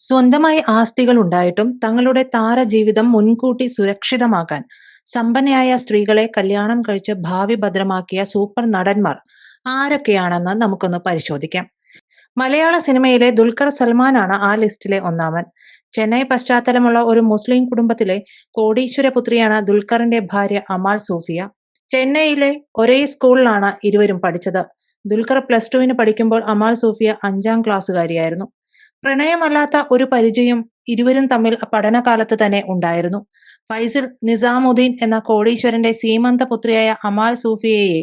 സ്വന്തമായി ആസ്തികൾ ഉണ്ടായിട്ടും തങ്ങളുടെ താരജീവിതം മുൻകൂട്ടി സുരക്ഷിതമാക്കാൻ സമ്പന്നയായ സ്ത്രീകളെ കല്യാണം കഴിച്ച് ഭാവി ഭദ്രമാക്കിയ സൂപ്പർ നടന്മാർ ആരൊക്കെയാണെന്ന് നമുക്കൊന്ന് പരിശോധിക്കാം. മലയാള സിനിമയിലെ ദുൽഖർ സൽമാനാണ് ആ ലിസ്റ്റിലെ ഒന്നാമൻ. ചെന്നൈ പശ്ചാത്തലമുള്ള ഒരു മുസ്ലിം കുടുംബത്തിലെ കോടീശ്വര പുത്രിയാണ് ദുൽഖറിന്റെ ഭാര്യ അമാൽ സൂഫിയ. ചെന്നൈയിലെ ഒരേ സ്കൂളിലാണ് ഇരുവരും പഠിച്ചത്. ദുൽഖർ പ്ലസ് ടുവിന് പഠിക്കുമ്പോൾ അമാൽ സൂഫിയ അഞ്ചാം ക്ലാസ്സുകാരിയായിരുന്നു. പ്രണയമല്ലാത്ത ഒരു പരിചയം ഇരുവരും തമ്മിൽ പഠനകാലത്ത് തന്നെ ഉണ്ടായിരുന്നു. ഫൈസിൽ നിസാമുദ്ദീൻ എന്ന കോടീശ്വരന്റെ സീമന്ത പുത്രിയായ അമാൽ സൂഫിയയെ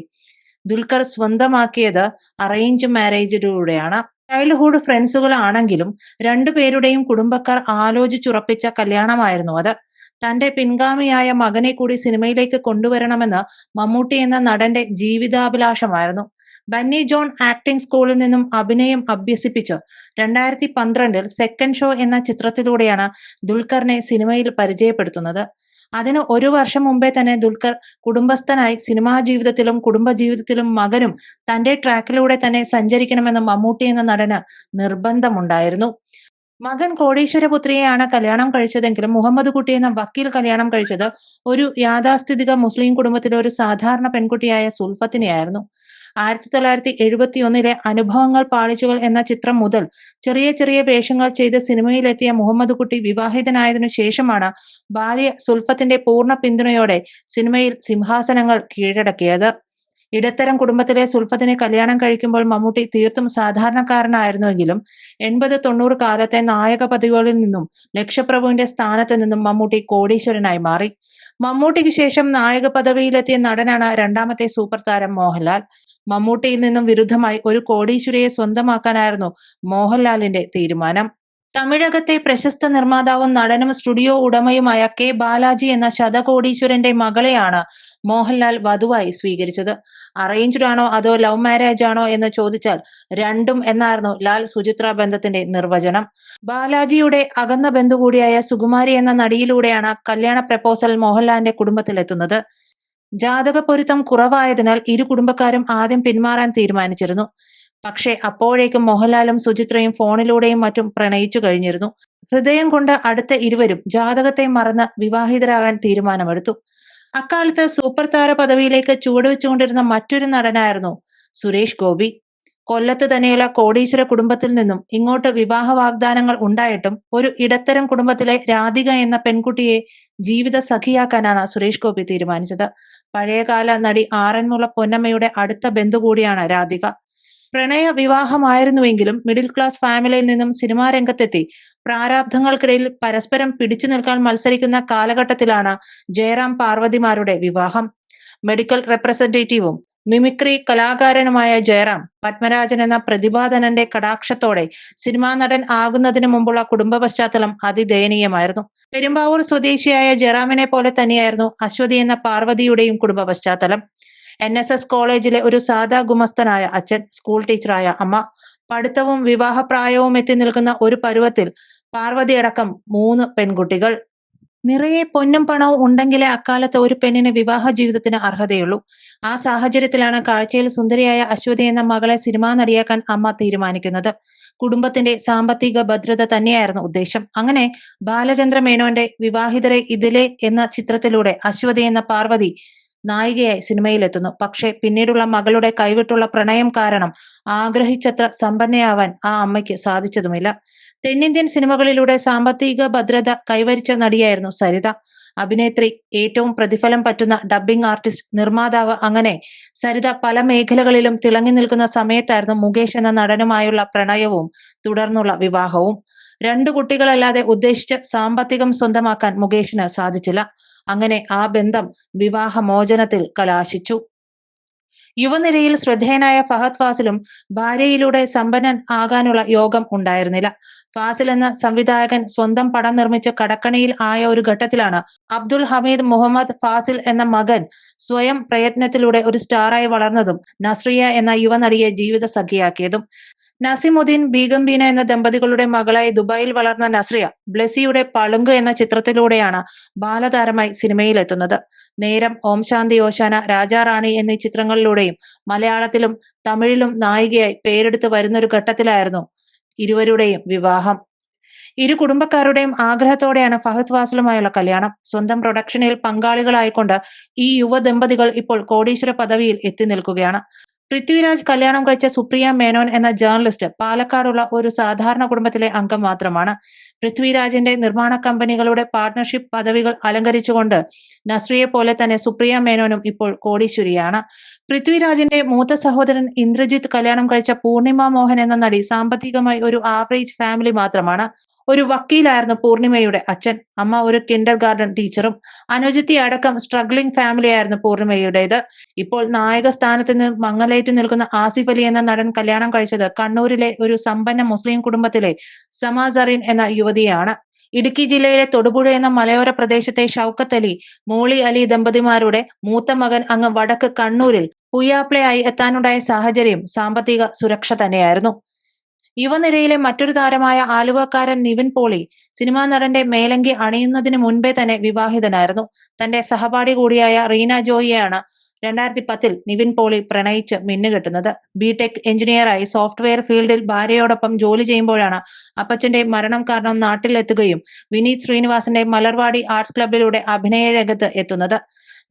ദുൽഖർ സ്വന്തമാക്കിയത് അറേഞ്ച് മാരേജിലൂടെയാണ് ചൈൽഡ്ഹുഡ് ഫ്രണ്ട്സുകളാണെങ്കിലും രണ്ടുപേരുടെയും കുടുംബക്കാർ ആലോചിച്ചുറപ്പിച്ച കല്യാണമായിരുന്നു അത്. തന്റെ പിൻഗാമിയായ മകനെ കൂടി സിനിമയിലേക്ക് കൊണ്ടുവരണമെന്ന് മമ്മൂട്ടി എന്ന നടന്റെ ജീവിതാഭിലാഷമായിരുന്നു. ബന്നി ജോൺ ആക്ടിംഗ് സ്കൂളിൽ നിന്നും അഭിനയം അഭ്യസിപ്പിച്ച്. രണ്ടായിരത്തി പന്ത്രണ്ടിൽ സെക്കൻഡ് ഷോ എന്ന ചിത്രത്തിലൂടെയാണ് ദുൽഖറിനെ സിനിമയിൽ പരിചയപ്പെടുത്തുന്നത്. അതിന് ഒരു വർഷം മുമ്പേ തന്നെ ദുൽഖർ കുടുംബസ്ഥനായി സിനിമാ ജീവിതത്തിലും കുടുംബ ജീവിതത്തിലും മകനും തന്റെ ട്രാക്കിലൂടെ തന്നെ സഞ്ചരിക്കണമെന്ന് മമ്മൂട്ടി എന്ന നടന് നിർബന്ധമുണ്ടായിരുന്നു. മകൻ കോടീശ്വരപുത്രിയെയാണ് കല്യാണം കഴിച്ചതെങ്കിലും മുഹമ്മദ് കുട്ടി എന്ന വക്കീൽ കല്യാണം കഴിച്ചത് ഒരു യാഥാസ്ഥിതിക മുസ്ലിം കുടുംബത്തിലെ ഒരു സാധാരണ പെൺകുട്ടിയായ സുൽഫത്തിനെയായിരുന്നു. ആയിരത്തി തൊള്ളായിരത്തി എഴുപത്തി ഒന്നിലെ അനുഭവങ്ങൾ പാളിച്ചുകൾ എന്ന ചിത്രം മുതൽ ചെറിയ ചെറിയ വേഷങ്ങൾ ചെയ്ത് സിനിമയിലെത്തിയ മുഹമ്മദ് കുട്ടി വിവാഹിതനായതിനു ശേഷമാണ് ഭാര്യ സുൽഫത്തിന്റെ പൂർണ പിന്തുണയോടെ സിനിമയിൽ സിംഹാസനങ്ങൾ കീഴടക്കിയത്. ഇടത്തരം കുടുംബത്തിലെ സുൽഫത്തിനെ കല്യാണം കഴിക്കുമ്പോൾ മമ്മൂട്ടി തീർത്തും സാധാരണക്കാരനായിരുന്നുവെങ്കിലും എൺപത് തൊണ്ണൂറ് കാലത്തെ നായക പദവികളിൽ നിന്നും ലക്ഷപ്രഭുവിന്റെ സ്ഥാനത്ത് നിന്നും മമ്മൂട്ടി കോടീശ്വരനായി മാറി. മമ്മൂട്ടിക്ക് ശേഷം നായക പദവിയിലെത്തിയ നടനാണ് രണ്ടാമത്തെ സൂപ്പർ താരം മോഹൻലാൽ. മമ്മൂട്ടിയിൽ നിന്നും വിരുദ്ധമായി ഒരു കോടീശ്വരയെ സ്വന്തമാക്കാനായിരുന്നു മോഹൻലാലിന്റെ തീരുമാനം. തമിഴകത്തെ പ്രശസ്ത നിർമ്മാതാവും നടനും സ്റ്റുഡിയോ ഉടമയുമായ കെ ബാലാജി എന്ന ശതകോടീശ്വരന്റെ മകളെയാണ് മോഹൻലാൽ വധുവായി സ്വീകരിച്ചത്. അറേഞ്ച്ഡ് ആണോ അതോ ലവ് മാരേജ് ആണോ എന്ന് ചോദിച്ചാൽ രണ്ടും എന്നായിരുന്നു ലാൽ സുചിത്ര ബന്ധത്തിന്റെ നിർവചനം. ബാലാജിയുടെ അകന്ന ബന്ധു കൂടിയായ സുകുമാരി എന്ന നടിയിലൂടെയാണ് കല്യാണ പ്രപ്പോസൽ മോഹൻലാലിന്റെ കുടുംബത്തിലെത്തുന്നത്. ജാതക പൊരുത്തം കുറവായതിനാൽ ഇരു കുടുംബക്കാരും ആദ്യം പിന്മാറാൻ തീരുമാനിച്ചിരുന്നു. പക്ഷേ അപ്പോഴേക്കും മോഹൻലാലും സുചിത്രയും ഫോണിലൂടെയും മറ്റും പ്രണയിച്ചു കഴിഞ്ഞിരുന്നു. ഹൃദയം കൊണ്ട് അടുത്ത ഇരുവരും ജാതകത്തെ മറന്ന് വിവാഹിതരാകാൻ തീരുമാനമെടുത്തു. അക്കാലത്ത് സൂപ്പർ താര പദവിയിലേക്ക് ചുവടുവെച്ചുകൊണ്ടിരുന്ന മറ്റൊരു നടനായിരുന്നു സുരേഷ് ഗോപി. കൊല്ലത്ത് തന്നെയുള്ള കോടീശ്വര കുടുംബത്തിൽ നിന്നും ഇങ്ങോട്ട് വിവാഹ വാഗ്ദാനങ്ങൾ ഉണ്ടായിട്ടും ഒരു ഇടത്തരം കുടുംബത്തിലെ രാധിക എന്ന പെൺകുട്ടിയെ ജീവിത സഖിയാക്കാനാണ് സുരേഷ് ഗോപി തീരുമാനിച്ചത്. പഴയകാല നടി ആറന്മുള പൊന്നമ്മയുടെ അടുത്ത ബന്ധു കൂടിയാണ് രാധിക. പ്രണയ വിവാഹമായിരുന്നുവെങ്കിലും മിഡിൽ ക്ലാസ് ഫാമിലിയിൽ നിന്നും സിനിമാ രംഗത്തെത്തി. പ്രാരാബ്ധങ്ങൾക്കിടയിൽ പരസ്പരം പിടിച്ചു നിൽക്കാൻ മത്സരിക്കുന്ന കാലഘട്ടത്തിലാണ് ജയറാം പാർവതിമാരുടെ വിവാഹം. മെഡിക്കൽ റെപ്രസെന്റേറ്റീവും മിമിക്രി കലാകാരനുമായ ജയറാം പത്മരാജൻ എന്ന പ്രതിഭാധനന്റെ കടാക്ഷത്തോടെ സിനിമാ നടൻ ആകുന്നതിന് മുമ്പുള്ള കുടുംബ പശ്ചാത്തലം അതിദയനീയമായിരുന്നു. പെരുമ്പാവൂർ സ്വദേശിയായ ജയറാമിനെ പോലെ തന്നെയായിരുന്നു അശ്വതി എന്ന പാർവതിയുടെയും കുടുംബ പശ്ചാത്തലം. എൻ എസ് എസ് കോളേജിലെ ഒരു സാധാ ഗുമസ്തനായ അച്ഛൻ സ്കൂൾ ടീച്ചറായ അമ്മ പഠിത്തവും വിവാഹപ്രായവും എത്തി നിൽക്കുന്ന ഒരു പരുവത്തിൽ പാർവതി അടക്കം മൂന്ന് പെൺകുട്ടികൾ. നിറയെ പൊന്നും പണവും ഉണ്ടെങ്കിലേ അക്കാലത്ത് ഒരു പെണ്ണിന് വിവാഹ ജീവിതത്തിന് അർഹതയുള്ളൂ. ആ സാഹചര്യത്തിലാണ് കാഴ്ചയിൽ സുന്ദരിയായ അശ്വതി എന്ന മകളെ സിനിമാ നടിയാക്കാൻ അമ്മ തീരുമാനിക്കുന്നത്. കുടുംബത്തിന്റെ സാമ്പത്തിക ഭദ്രത തന്നെയായിരുന്നു ഉദ്ദേശം. അങ്ങനെ ബാലചന്ദ്ര മേനോന്റെ വിവാഹിതരെ ഇതിലെ എന്ന ചിത്രത്തിലൂടെ അശ്വതി എന്ന പാർവതി നായികയായി സിനിമയിലെത്തുന്നു. പക്ഷേ പിന്നീടുള്ള മകളുടെ കൈവിട്ടുള്ള പ്രണയം കാരണം ആഗ്രഹിച്ചത്ര സമ്പന്നയാവാൻ ആ അമ്മയ്ക്ക് സാധിച്ചതുമില്ല. തെന്നിന്ത്യൻ സിനിമകളിലൂടെ സാമ്പത്തിക ഭദ്രത കൈവരിച്ച നടിയായിരുന്നു സരിത. അഭിനേത്രി ഏറ്റവും പ്രതിഫലം പറ്റുന്ന ഡബ്ബിംഗ് ആർട്ടിസ്റ്റ് നിർമ്മാതാവ് അങ്ങനെ സരിത പല മേഖലകളിലും തിളങ്ങി നിൽക്കുന്ന സമയത്തായിരുന്നു മുകേഷ് എന്ന നടനുമായുള്ള പ്രണയവും തുടർന്നുള്ള വിവാഹവും. രണ്ടു കുട്ടികളല്ലാതെ ഉദ്ദേശിച്ച സാമ്പത്തികം സ്വന്തമാക്കാൻ മുകേഷിന് സാധിച്ചില്ല. അങ്ങനെ ആ ബന്ധം വിവാഹമോചനത്തിൽ കലാശിച്ചു. യുവനിരയിൽ ശ്രദ്ധേയനായ ഫഹദ് ഫാസിലും ഭാര്യയിലൂടെ സമ്പന്നൻ ആകാനുള്ള യോഗം ഉണ്ടായിരുന്നില്ല. ഫാസിൽ എന്ന സംവിധായകൻ സ്വന്തം പടം നിർമ്മിച്ച് കടക്കണിയിൽ ആയ ഒരു ഘട്ടത്തിലാണ് അബ്ദുൽ ഹമീദ് മുഹമ്മദ് ഫാസിൽ എന്ന മകൻ സ്വയം പ്രയത്നത്തിലൂടെ ഒരു സ്റ്റാറായി വളർന്നതും നസ്രിയ എന്ന യുവനടിയെ ജീവിത സഖിയാക്കിയതും നസിമുദ്ദീൻ ബീഗംബീന എന്ന ദമ്പതികളുടെ മകളായി ദുബായിൽ വളർന്ന നസ്രിയ ബ്ലസിയുടെ പളുങ്ക് എന്ന ചിത്രത്തിലൂടെയാണ് ബാലതാരമായി സിനിമയിലെത്തുന്നത്. നേരം ഓം ശാന്തി ഓശാന രാജാറാണി എന്നീ ചിത്രങ്ങളിലൂടെയും മലയാളത്തിലും തമിഴിലും നായികയായി പേരെടുത്ത് വരുന്നൊരു ഘട്ടത്തിലായിരുന്നു ഇരുവരുടെയും വിവാഹം. ഇരു കുടുംബക്കാരുടെയും ആഗ്രഹത്തോടെയാണ് ഫഹദ് വാസലുമായുള്ള കല്യാണം. സ്വന്തം പ്രൊഡക്ഷനിൽ പങ്കാളികളായിക്കൊണ്ട് ഈ യുവ ദമ്പതികൾ ഇപ്പോൾ കോടീശ്വര പദവിയിൽ എത്തി നിൽക്കുകയാണ്. പൃഥ്വിരാജ് കല്യാണം കഴിച്ച സുപ്രിയ മേനോൻ എന്ന ജേർണലിസ്റ്റ് പാലക്കാടുള്ള ഒരു സാധാരണ കുടുംബത്തിലെ അംഗം മാത്രമാണ്. പൃഥ്വിരാജിന്റെ നിർമ്മാണ കമ്പനികളുടെ പാർട്ണർഷിപ്പ് പദവികൾ അലങ്കരിച്ചുകൊണ്ട് നസ്രിയെ പോലെ തന്നെ സുപ്രിയ മേനോനും ഇപ്പോൾ കോടീശ്വരിയാണ്. പൃഥ്വിരാജിന്റെ മൂത്ത സഹോദരൻ ഇന്ദ്രജിത്ത് കല്യാണം കഴിച്ച പൂർണിമ മോഹൻ എന്ന നടി സാമ്പത്തികമായി ഒരു ആവറേജ് ഫാമിലി മാത്രമാണ്. ഒരു വക്കീലായിരുന്നു പൂർണിമയുടെ അച്ഛൻ. അമ്മ ഒരു കിൻഡർ ഗാർഡൻ ടീച്ചറും അനുജത്തി അടക്കം സ്ട്രഗ്ലിംഗ് ഫാമിലി ആയിരുന്നു പൂർണിമയുടേത്. ഇപ്പോൾ നായക സ്ഥാനത്ത് നിന്ന് മങ്ങലേറ്റ് നിൽക്കുന്ന ആസിഫ് അലി എന്ന നടൻ കല്യാണം കഴിച്ചത് കണ്ണൂരിലെ ഒരു സമ്പന്ന മുസ്ലിം കുടുംബത്തിലെ സമാസറിൻ എന്ന യുവതിയാണ്. ഇടുക്കി ജില്ലയിലെ തൊടുപുഴ എന്ന മലയോര പ്രദേശത്തെ ഷൌക്കത്ത് അലി മോളി അലി ദമ്പതിമാരുടെ മൂത്ത മകൻ അങ്ങ് വടക്ക് കണ്ണൂരിൽ പുയ്യാപ്ലയായി എത്താനുണ്ടായ സാഹചര്യം സാമ്പത്തിക സുരക്ഷ തന്നെയായിരുന്നു. യുവനിരയിലെ മറ്റൊരു താരമായ ആലുവക്കാരൻ നിവിൻ പോളി സിനിമാ നടന്റെ മേലങ്കി അണിയുന്നതിന് മുൻപേ തന്നെ വിവാഹിതനായിരുന്നു. തന്റെ സഹപാഠി കൂടിയായ റീന ജോയിയാണ് രണ്ടായിരത്തി പത്തിൽ നിവിൻ പോളി പ്രണയിച്ച് മിന്നുകെട്ടുന്നത് ബിടെക് എഞ്ചിനീയറായി സോഫ്റ്റ്വെയർ ഫീൽഡിൽ ഭാര്യയോടൊപ്പം ജോലി ചെയ്യുമ്പോഴാണ് അപ്പച്ചന്റെ മരണം കാരണം നാട്ടിലെത്തുകയും വിനീത് ശ്രീനിവാസന്റെ മലർവാടി ആർട്സ് ക്ലബിലൂടെ അഭിനയ രംഗത്ത് എത്തുന്നത്.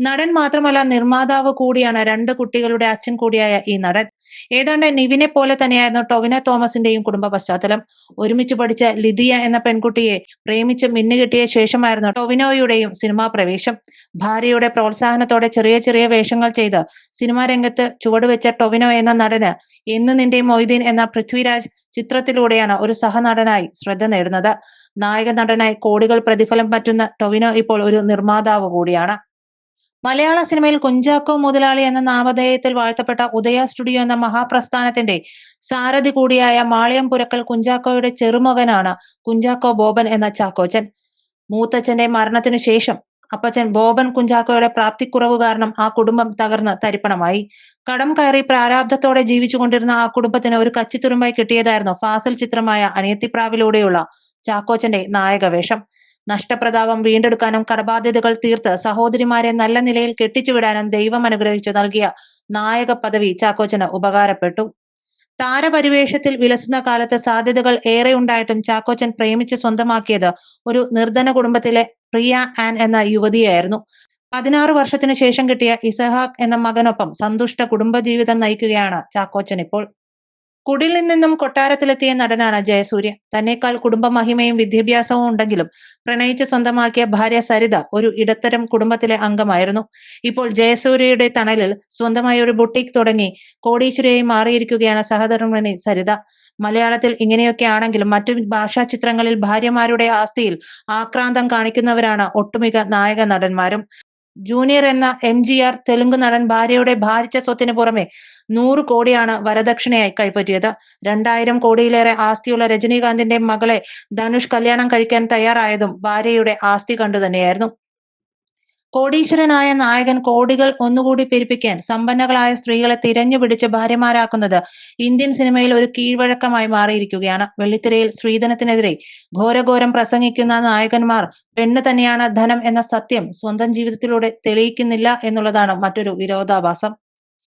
നടൻ മാത്രമല്ല നിർമ്മാതാവ് കൂടിയാണ് രണ്ട് കുട്ടികളുടെ അച്ഛൻ കൂടിയായ ഈ നടൻ. ഏതാണ്ട് നിവിനെ പോലെ തന്നെയായിരുന്നു ടൊവിന തോമസിന്റെയും കുടുംബ പശ്ചാത്തലം. ഒരുമിച്ച് പഠിച്ച ലിതിയ എന്ന പെൺകുട്ടിയെ പ്രേമിച്ച് മിന്നുകിട്ടിയ ശേഷമായിരുന്നു ടൊവിനോയുടെയും സിനിമാ പ്രവേശം. ഭാര്യയുടെ പ്രോത്സാഹനത്തോടെ ചെറിയ ചെറിയ വേഷങ്ങൾ ചെയ്ത് സിനിമാ രംഗത്ത് ചുവടുവെച്ച ടൊവിനോ എന്ന നടന് എന്ന് നിന്റെ മൊയ്തീൻ എന്ന പൃഥ്വിരാജ് ചിത്രത്തിലൂടെയാണ് ഒരു സഹനടനായി ശ്രദ്ധ നേടുന്നത്. നായക നടനായി കോടികൾ പ്രതിഫലം പറ്റുന്ന ടൊവിനോ ഇപ്പോൾ ഒരു നിർമ്മാതാവ് കൂടിയാണ്. മലയാള സിനിമയിൽ കുഞ്ചാക്കോ മുതലാളി എന്ന നാമധേയത്തിൽ വാഴ്ത്തപ്പെട്ട ഉദയ സ്റ്റുഡിയോ എന്ന മഹാപ്രസ്ഥാനത്തിന്റെ സാരഥി കൂടിയായ മാളിയം പുരക്കൽ കുഞ്ചാക്കോയുടെ ചെറുമകനാണ് കുഞ്ചാക്കോ ബോബൻ എന്ന ചാക്കോച്ചൻ. മൂത്തച്ഛന്റെ മരണത്തിനു ശേഷം അപ്പച്ചൻ ബോബൻ കുഞ്ചാക്കോയുടെ പ്രാപ്തിക്കുറവ് കാരണം ആ കുടുംബം തകർന്ന് തരിപ്പണമായി. കടം കയറി പ്രാരാബ്ധത്തോടെ ജീവിച്ചുകൊണ്ടിരുന്ന ആ കുടുംബത്തിന് ഒരു കച്ചിത്തുരുമ്പായി കിട്ടിയതായിരുന്നു ഫാസിൽ ചിത്രമായ അനിയത്തിപ്രാവിലൂടെയുള്ള ചാക്കോച്ചന്റെ നായകവേഷം. നഷ്ടപ്രതാപം വീണ്ടെടുക്കാനും കടബാധ്യതകൾ തീർത്ത് സഹോദരിമാരെ നല്ല നിലയിൽ കെട്ടിച്ചുവിടാനും ദൈവം അനുഗ്രഹിച്ചു നൽകിയ നായക പദവി ചാക്കോച്ചന് ഉപകാരപ്പെട്ടു. താരപരിവേഷത്തിൽ വിലസുന്ന കാലത്ത് സാധ്യതകൾ ഏറെ ഉണ്ടായിട്ടും ചാക്കോച്ചൻ പ്രേമിച്ച് സ്വന്തമാക്കിയത് ഒരു നിർധന കുടുംബത്തിലെ പ്രിയ ആൻ എന്ന യുവതിയായിരുന്നു. പതിനാറ് വർഷത്തിനു ശേഷം കിട്ടിയ ഇസഹാഖ് എന്ന മകനൊപ്പം സന്തുഷ്ട കുടുംബജീവിതം നയിക്കുകയാണ് ചാക്കോച്ചൻ ഇപ്പോൾ. കുടിലിൽ നിന്നും കൊട്ടാരത്തിലെത്തിയ നടനാണ് ജയസൂര്യ. തന്നെക്കാൾ കുടുംബ മഹിമയും വിദ്യാഭ്യാസവും ഉണ്ടെങ്കിലും പ്രണയിച്ച് സ്വന്തമാക്കിയ ഭാര്യ സരിത ഒരു ഇടത്തരം കുടുംബത്തിലെ അംഗമായിരുന്നു. ഇപ്പോൾ ജയസൂര്യയുടെ തണലിൽ സ്വന്തമായി ഒരു ബുട്ടീക്ക് തുടങ്ങി കോടീശ്വരയായി മാറിയിരിക്കുകയാണ് സഹധർമ്മിണി സരിത. മലയാളത്തിൽ ഇങ്ങനെയൊക്കെ ആണെങ്കിലും മറ്റു ഭാഷാ ചിത്രങ്ങളിൽ ഭാര്യമാരുടെ ആസ്തിയിൽ ആക്രാന്തം കാണിക്കുന്നവരാണ് ഒട്ടുമിക്ക നായക നടന്മാരും ജൂനിയർ എന്ന എം ജി ആർ തെലുങ്ക് നടൻ ഭാര്യയുടെ ഭാരിച്ച സ്വത്തിന് പുറമെ നൂറ് കോടിയാണ് വരദക്ഷിണയായി കൈപ്പറ്റിയത്. രണ്ടായിരം കോടിയിലേറെ ആസ്തിയുള്ള രജനീകാന്തിന്റെ മകളെ ധനുഷ് കല്യാണം കഴിക്കാൻ തയ്യാറായതും ഭാര്യയുടെ ആസ്തി കണ്ടു തന്നെയായിരുന്നു കോടീശ്വരനായ നായകൻ കോടികൾ ഒന്നുകൂടി പെരുപ്പിക്കാൻ സമ്പന്നകളായ സ്ത്രീകളെ തിരഞ്ഞുപിടിച്ച് ഭാര്യമാരാക്കുന്നത് ഇന്ത്യൻ സിനിമയിൽ ഒരു കീഴ്വഴക്കമായി മാറിയിരിക്കുകയാണ്. വെള്ളിത്തിരയിൽ സ്ത്രീധനത്തിനെതിരെ ഘോരഘോരം പ്രസംഗിക്കുന്ന നായകന്മാർ പെണ്ണ് തന്നെയാണ് ധനം എന്ന സത്യം സ്വന്തം ജീവിതത്തിലൂടെ തെളിയിക്കുന്നില്ല എന്നുള്ളതാണ് മറ്റൊരു വിരോധാഭാസം.